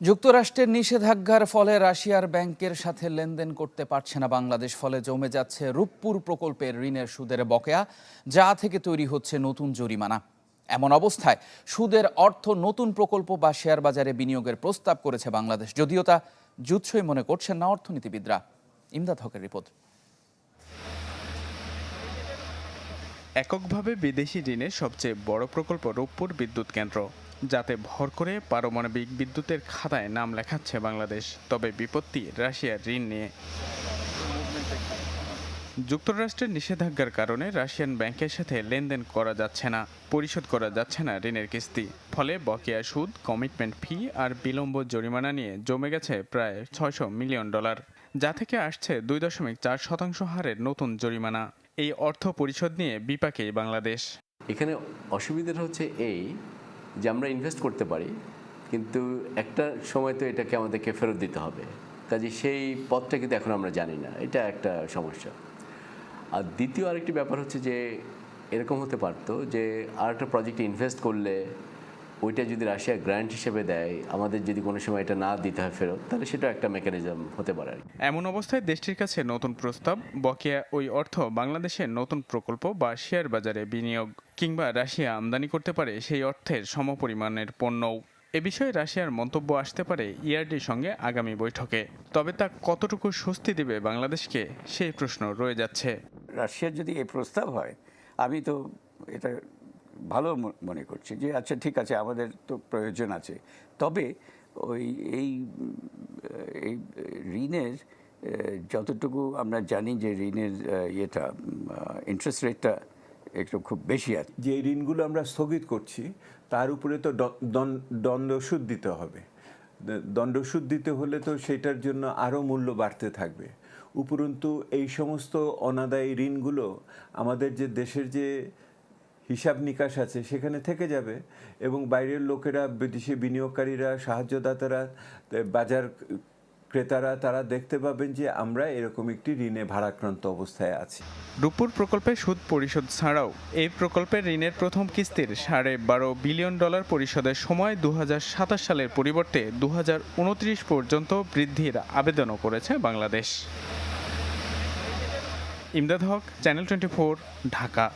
যুক্তরাষ্ট্রের নিষেধাজ্ঞার ফলে রাশিয়ার ব্যাংকের সাথে লেনদেন করতে পারছে না বাংলাদেশ, ফলে জমে যাচ্ছে রূপপুর প্রকল্পের ঋণের সুদের বকেয়া, যা থেকে তৈরি হচ্ছে নতুন জরিমানা। এমন অবস্থায় সুদের অর্থ নতুন প্রকল্প বা শেয়ার বাজারে বিনিয়োগের প্রস্তাব করেছে বাংলাদেশ। যদিও তা জুৎসই মনে করছেন না অর্থনীতিবিদরা। ইমদাদ হকের রিপোর্ট। এককভাবে বিদেশি ঋণের সবচেয়ে বড় প্রকল্প রূপপুর বিদ্যুৎ কেন্দ্র। যাতে ভর করে পারমাণবিক বিদ্যুতের খাতায় নাম লেখাচ্ছে বাংলাদেশ। তবে বিপত্তি রাশিয়ার ঋণ নিয়ে। যুক্তরাষ্ট্রের নিষেধাজ্ঞার কারণে রাশিয়ান ব্যাংকের সাথে লেনদেন করা যাচ্ছে না, পরিশোধ করা যাচ্ছে না ঋণের কিস্তি। ফলে বকেয়া সুদ, কমিটমেন্ট ফি আর বিলম্ব জরিমানা নিয়ে জমে গেছে প্রায় ছয়শো মিলিয়ন ডলার, যা থেকে আসছে দুই দশমিক চার শতাংশ হারের নতুন জরিমানা। এই অর্থ পরিশোধ নিয়ে বিপাকে বাংলাদেশ। এখানে অসুবিধাটা হচ্ছে এই যে আমরা ইনভেস্ট করতে পারি, কিন্তু একটা সময় তো এটাকে আমাদেরকে ফেরত দিতে হবে। কাজে সেই পথটা কিন্তু এখন আমরা জানি না। এটা একটা সমস্যা। আর দ্বিতীয় আরেকটি ব্যাপার হচ্ছে যে, এরকম হতে পারতো যে আর একটা প্রজেক্টে ইনভেস্ট করলে ওইটা যদি রাশিয়া গ্র্যান্ট হিসেবে দেয় আমাদের যদি কোনো সময় এটা না দিতে হয় ফেরত তাহলে সেটা একটা মেকানিজম হতে পারে এমন অবস্থায় দেশটির কাছে নতুন প্রস্তাব বকেয়া ওই অর্থ বাংলাদেশের নতুন প্রকল্প বা শেয়ার বাজারে বিনিয়োগ কিংবা রাশিয়া আমদানি করতে পারে সেই অর্থের সমপরিমাণের পণ্যও। এ বিষয়ে রাশিয়ার মন্তব্য আসতে পারে ইআরডির সঙ্গে আগামী বৈঠকে। তবে তা কতটুকু স্বস্তি দেবে বাংলাদেশকে সেই প্রশ্ন রয়ে যাচ্ছে। রাশিয়ার যদি এই প্রস্তাব হয় আমি তো এটা ভালো মনে করছি যে আচ্ছা ঠিক আছে, আমাদের তো প্রয়োজন আছে। তবে ওই, এই এই ঋণের যতটুকু আমরা জানি যে, ঋণের ইয়েটা ইন্টারেস্ট রেটটা একটু খুব বেশি আছে। যে ঋণগুলো আমরা স্থগিত করছি, তার উপরে তো দণ্ড সুদ দিতে হবে। দণ্ড সুদ দিতে হলে তো সেটার জন্য আরও মূল্য বাড়তে থাকবে। উপরন্তু এই সমস্ত অনাদায়ী ঋণগুলো আমাদের যে দেশের যে হিসাব নিকাশ আছে, সেখানে থেকে যাবে এবং বাইরের লোকেরা, বিদেশি বিনিয়োগকারীরা, সাহায্যদাতারা বাজার ক্রেতারা, তারা দেখতে পাবেন যে আমরা এরকম একটি ঋণে ভারাক্রান্ত অবস্থায় আছি। রূপপুর প্রকল্পে সুদ পরিশোধ ছাড়াও এই প্রকল্পের ঋণের প্রথম কিস্তির সাড়ে বারো বিলিয়ন ডলার পরিশোধের সময় দু হাজার সাতাশ সালের পরিবর্তে দু হাজার উনত্রিশ পর্যন্ত বৃদ্ধির আবেদনও করেছে Bangladesh. Imdad Haque, channel twenty Dhaka.